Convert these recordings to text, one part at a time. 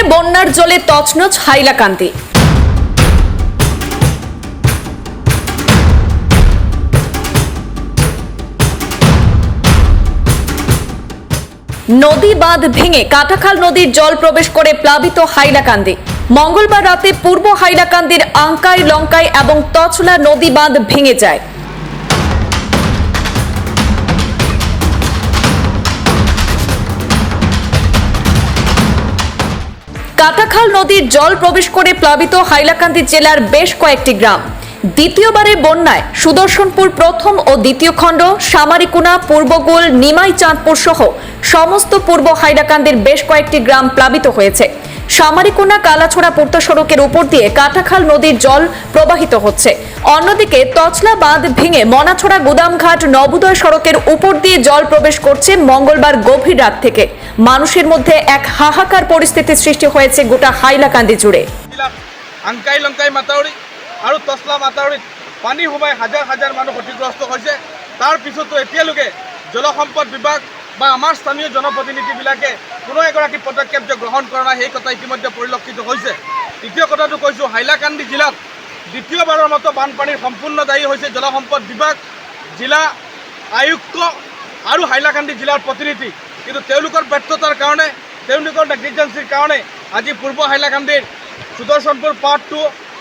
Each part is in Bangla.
ফের বন্যার জলে তছনছ হাইলাকান্দি। নদী বাঁধ ভেঙে কাটাখাল নদীর জল প্রবেশ করে প্লাবিত হাইলাকান্দি। মঙ্গলবার রাতে পূর্ব হাইলাকান্দির আঙ্কাই, লঙ্কাই এবং তছলা নদী বাঁধ ভেঙে যায়। কাটাখাল নদীর জল প্রবেশ করে প্লাবিত হাইলাকান্দি জেলার বেশ কয়েকটি গ্রাম। দ্বিতীয়বারের বন্যায় সুদর্শনপুর প্রথম ও দ্বিতীয় খণ্ড, সামারিকুনা, পূর্বগোল, নিমাই, চাঁদপুর সহ সমস্ত পূর্ব হাইলাকান্দির বেশ কয়েকটি গ্রাম প্লাবিত হয়েছে। সামারিকোনা, কালাছড়া পূর্ত সড়কের উপর দিয়ে কাটাখাল নদীর জল প্রবাহিত হচ্ছে। অন্যদিকে তছলা বাঁধ ভেঙে মনাছড়া গুদামঘাট, নবোদয় সড়কের উপর দিয়ে জল প্রবেশ করছে মঙ্গলবার গভীর রাত থেকে। মানুষের মধ্যে এক হাহাকার পরিস্থিতির সৃষ্টি হয়েছে গোটা হাইলাকান্দি জুড়ে। আৰু তছলা মাতাউৰিত পানী সোমাই হাজাৰ হাজাৰ মানুহ ক্ষতিগ্ৰস্ত হৈছে। তাৰ পিছতো এতিয়ালৈকে জলসম্পদ বিভাগ বা আমাৰ স্থানীয় জনপ্ৰতিনিধিবিলাকে কোনো এগৰাকী পদক্ষেপ যে গ্ৰহণ কৰা নাই, সেই কথা ইতিমধ্যে পৰিলক্ষিত হৈছে। দ্বিতীয় কথাটো কৈছোঁ, হাইলাকান্দি জিলাত দ্বিতীয়বাৰৰ মতো বানপানীৰ সম্পূৰ্ণ দায়ী হৈছে জলসম্পদ বিভাগ, জিলা আয়ুক্ত আৰু হাইলাকান্দি জিলাৰ প্ৰতিনিধি। কিন্তু তেওঁলোকৰ ব্যৰ্থতাৰ কাৰণে, তেওঁলোকৰ নেগলিজেঞ্চিৰ কাৰণে আজি পূৰ্ব হাইলাকান্দিৰ Sudarshanpur part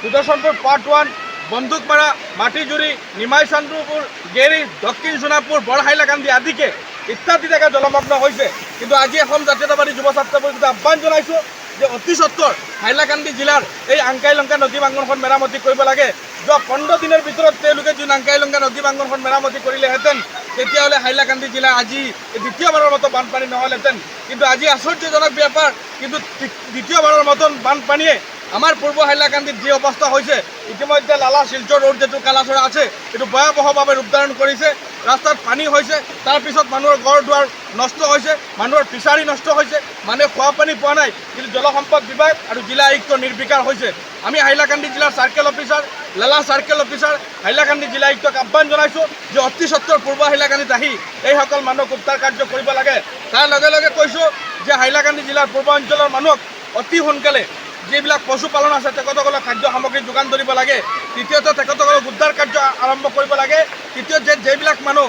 Sudarshanpur part one Bandukmara Matijuri Nimai Chandrapur Gary দক্ষিণ সোণাপুৰ বৰ হাইলাকান্দি আদিকে ইত্যাদি জেগা জলমগ্ন হৈছে। কিন্তু আজি অসম জাতীয়তাবাদী যুৱ ছাত্ৰ পৰিষদে আহ্বান জনাইছোঁ যে অতি সত্তৰ হাইলাকান্দি জিলাৰ এই আংকাই লংকা নদী বাংগনখন মেৰামতি কৰিব লাগে। যোৱা পোন্ধৰ দিনৰ ভিতৰত তেওঁলোকে যোন আংকাই লংকা নদী বাংগনখন মেৰামতি কৰিলেহেঁতেন, তেতিয়াহ'লে হাইলাকান্দি জিলা আজি দ্বিতীয়বাৰৰ মতো বানপানী নহ'লহেঁতেন। কিন্তু আজি আশ্চৰ্যজনক ব্যাপাৰ, কিন্তু দ্বিতীয়বাৰৰ মতন বানপানীয়ে আমাৰ পূৰ্ব হাইলাকান্দিত যি অৱস্থা হৈছে ইতিমধ্যে লালা শিলচৰ ৰোড যিটো কালাচৰা আছে এইটো ভয়াৱহভাৱে ৰূপধাৰণ কৰিছে ৰাস্তাত পানী হৈছে তাৰপিছত মানুহৰ ঘৰ দুৱাৰ নষ্ট হৈছে মানুহৰ ফিচাৰী নষ্ট হৈছে মানুহে খোৱা পানী পোৱা নাই, কিন্তু জলসম্পদ বিভাগ আৰু জিলা আয়ুক্ত নিৰ্বিকাৰ হৈছে। আমি হাইলাকান্দি জিলাৰ circle officer Lala circle officer Hailakandi জিলা আয়ুক্তক আহ্বান জনাইছোঁ যে অতি সত্তৰ পূৰ্ব হাইলাকান্দিত আহি এইসকল মানুহক উদ্ধাৰ কাৰ্য কৰিব লাগে। তাৰ লগে লগে কৈছোঁ যে হাইলাকান্দি জিলাৰ পূৰ্ব অঞ্চলৰ মানুহক অতি সোনকালে যিবিলাক পশুপালন আছে তেখেতসকলক খাদ্য সামগ্ৰী যোগান ধৰিব লাগে। তৃতীয়তে তেখেতসকলক উদ্ধাৰ কাৰ্য আৰম্ভ কৰিব লাগে। তৃতীয়ত, যে যিবিলাক মানুহ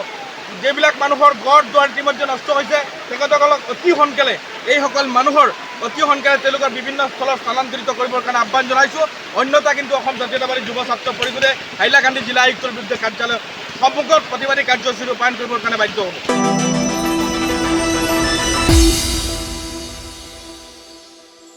যিবিলাক মানুহৰ গড় দুৱাৰ ইতিমধ্যে নষ্ট হৈছে, তেখেতসকলক অতি সোনকালে এইসকল মানুহৰ অতি সোনকালে তেওঁলোকৰ বিভিন্ন স্থলত স্থানান্তৰিত কৰিবৰ কাৰণে আহ্বান জনাইছোঁ। অন্যথা কিন্তু অসম জাতীয়তাবাদী যুৱ ছাত্ৰ পৰিষদে হাইলাকান্দি জিলা আয়ুক্তৰ বিৰুদ্ধে কাৰ্যালয় সন্মুখত প্ৰতিবাদী কাৰ্যসূচী ৰূপায়ণ কৰিবৰ কাৰণে বাধ্য হ'ব।